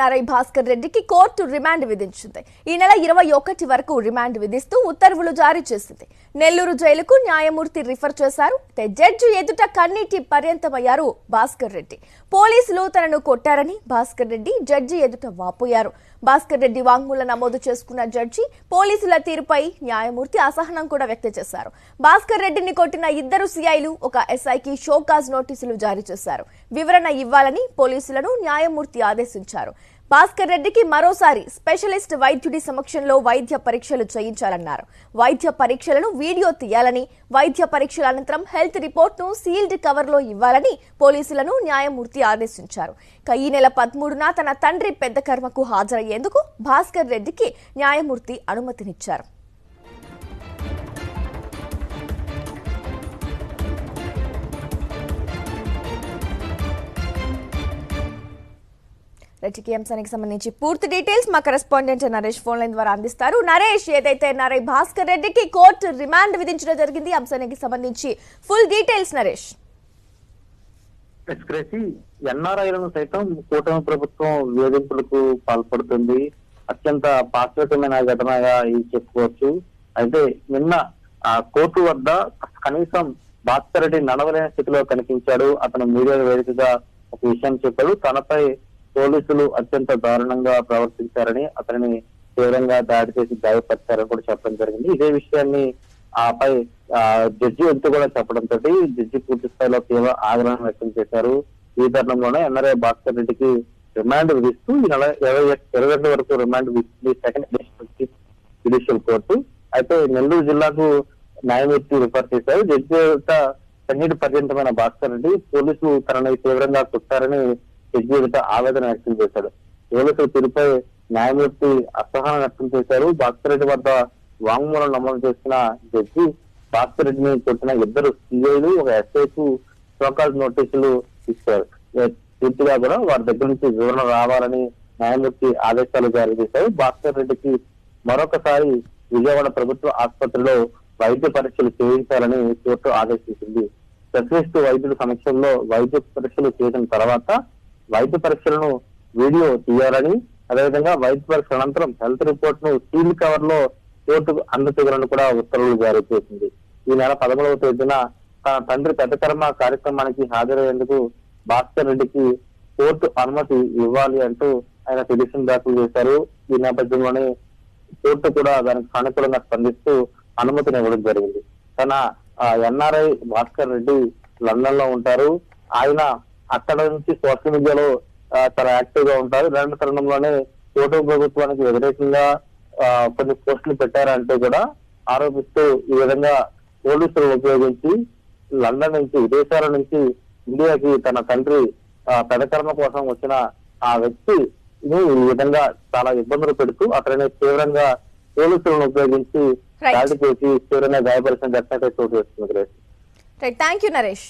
NRI Bhaskar రెడ్డికి court remand విధించింది. ఈ నెల ఇరవై ఒకటి వరకు రిమాండ్ విధిస్తూ ఉత్తర్వులు జారీ చేసింది. నెల్లూరు జైలుకు న్యాయమూర్తి రిఫర్ చేశారు. జడ్జి ఎదుట కన్నీటి పర్యంతమయ్యారు భాస్కర్ రెడ్డి. పోలీసులు తనను కొట్టారని భాస్కర్ రెడ్డి జడ్జి ఎదుట వాపోయారు. భాస్కర్ రెడ్డి వాంగ్మూల నమోదు చేసుకున్న జడ్జి పోలీసుల తీరుపై న్యాయమూర్తి అసహనం కూడా వ్యక్తం చేశారు. భాస్కర్ రెడ్డిని కొట్టిన ఇద్దరు సిఐలు ఒక ఎస్ఐకి షోకాజ్ నోటీసులు జారీ చేశారు. వివరణ ఇవ్వాలని పోలీసులను న్యాయమూర్తి ఆదేశించారు. భాస్కర్ రెడ్డికి మరోసారి స్పెషలిస్ట్ వైద్యుడి సమక్షంలో వైద్య పరీక్షలు చేయించాలన్నారు. వైద్య పరీక్షలను వీడియో తీయాలని వైద్య పరీక్షల అనంతరం హెల్త్ రిపోర్ట్ను సీల్డ్ కవర్లో ఇవ్వాలని పోలీసులను న్యాయమూర్తి ఆదేశించారు. ఈ నెల పదమూడున తన తండ్రి పెద్ద కర్మకు హాజరయ్యేందుకు భాస్కర్ రెడ్డికి న్యాయమూర్తి అనుమతినిచ్చారు. రైట్కి అంశానికి సంబంధించి పూర్తి డీటెయిల్స్ మా కరెస్పాండెంట్ నరేష్ ఫోన్ లైన్ ద్వారా అందిస్తారు. నరేష్ ఏదైతే నరే భాస్కర్ రెడ్డికి కోర్టు రిమాండ్ విధించడం జరిగింది అంశానికి సంబంధించి ఫుల్ డీటెయిల్స్ నరేష్. ఎక్స్క్రేసి ఎన్ఆర్ఐలను సైతం కూటమి ప్రభుత్వం వేధింపులకు పాల్పడుతుంది. అత్యంత పాశ్వికమైన ఘటనగా ఇది చెప్పుకోవచ్చు. అయితే నిన్న ఆ కోర్టు వద్ద కనీసం భాస్కర్ రెడ్డి నడవలేని స్థితిలో కనిపించాడు. అతను మీడియా వేదికగా ఒక విషయం చెప్పాడు. తనపై పోలీసులు అత్యంత దారుణంగా ప్రవర్తించారని అతనిని తీవ్రంగా దాడి చేసి గాయపరిచారని కూడా చెప్పడం జరిగింది. ఇదే విషయాన్ని ఆపై ఆ, జడ్జి ఎంతో కూడా చెప్పడంతో జడ్జి పూర్తి స్థాయిలో తీవ్ర ఆగ్రహం వ్యక్తం చేశారు. ఈ తరుణంలోనే ఎన్ఆర్ఐ భాస్కర్ రెడ్డికి రిమాండ్ విధిస్తూ ఈ నెల ఇరవై ఇరవై రెండు వరకు రిమాండ్ విధిస్తుంది సెకండ్ డిస్ట్రిక్ట్ జ్యుడిషియల్ కోర్టు. అయితే నెల్లూరు జిల్లాకు న్యాయమూర్తి రిఫర్ చేశారు. జడ్జి యొక్క కన్నీటి పర్యంతమైన భాస్కర్ రెడ్డి పోలీసులు తనని తీవ్రంగా కొట్టారని జడ్జి ఎదుట ఆవేదన వ్యక్తం చేశాడు. పోలీసుల తీరుపై న్యాయమూర్తి అసహనం వ్యక్తం చేశారు. భాస్కర్ రెడ్డి వద్ద వాంగ్మూలం నమోదు చేసిన జడ్జి భాస్కర్రెడ్డిని కొట్టిన ఇద్దరు సిఐలు ఒక ఎస్ఐకు సోకాల్ నోటీసులు ఇచ్చారు. పూర్తిగా కూడా వారి దగ్గర నుంచి వివరణ రావాలని న్యాయమూర్తి ఆదేశాలు జారీ చేశారు. భాస్కర్ రెడ్డికి మరొకసారి విజయవాడ ప్రభుత్వ ఆసుపత్రిలో వైద్య పరీక్షలు చేయించాలని కోర్టు ఆదేశించింది. స్పెషలిస్ట్ వైద్యుల సమక్షంలో వైద్య పరీక్షలు చేసిన తర్వాత వైద్య పరీక్షలను వీడియో తీయాలని అదేవిధంగా వైద్య పరీక్షల అనంతరం హెల్త్ రిపోర్ట్ను సీల్ కవర్లో కోర్టుకు అందచేయాలని కూడా ఉత్తర్వులు జారీ చేసింది. ఈ నెల పదమూడవ తేదీన తన తండ్రి పెద్దకర్మ కార్యక్రమానికి హాజరయ్యేందుకు భాస్కర్ రెడ్డికి కోర్టు అనుమతి ఇవ్వాలి అంటూ ఆయన పిటిషన్ దాఖలు చేశారు. ఈ నేపథ్యంలోనే కోర్టు కూడా దానికి సానుకూలంగా స్పందిస్తూ అనుమతిని ఇవ్వడం జరిగింది. తన ఎన్ఆర్ఐ భాస్కర్ రెడ్డి లండన్లో ఉంటారు. ఆయన అక్కడ నుంచి సోషల్ మీడియాలో చాలా యాక్టివ్గా ఉంటారు. ఇలాంటి తరుణంలోనే కూటమి ప్రభుత్వానికి వ్యతిరేకంగా కొన్ని పోస్టులు పెట్టారంటూ కూడా ఆరోపిస్తూ ఈ విధంగా పోలీసులు ఉపయోగించి లండన్ నుంచి విదేశాల నుంచి ఇండియాకి తన తండ్రి ఆ, పెదకర్మ కోసం వచ్చిన ఆ వ్యక్తి ఈ విధంగా చాలా ఇబ్బందులు పెడుతూ అతనిని తీవ్రంగా పోలీసులను ఉపయోగించి. దాడి చేసి తీవ్రంగా గాయపరిచిన ఘటన చోటు రైట్ థ్యాంక్ యూ నరేష్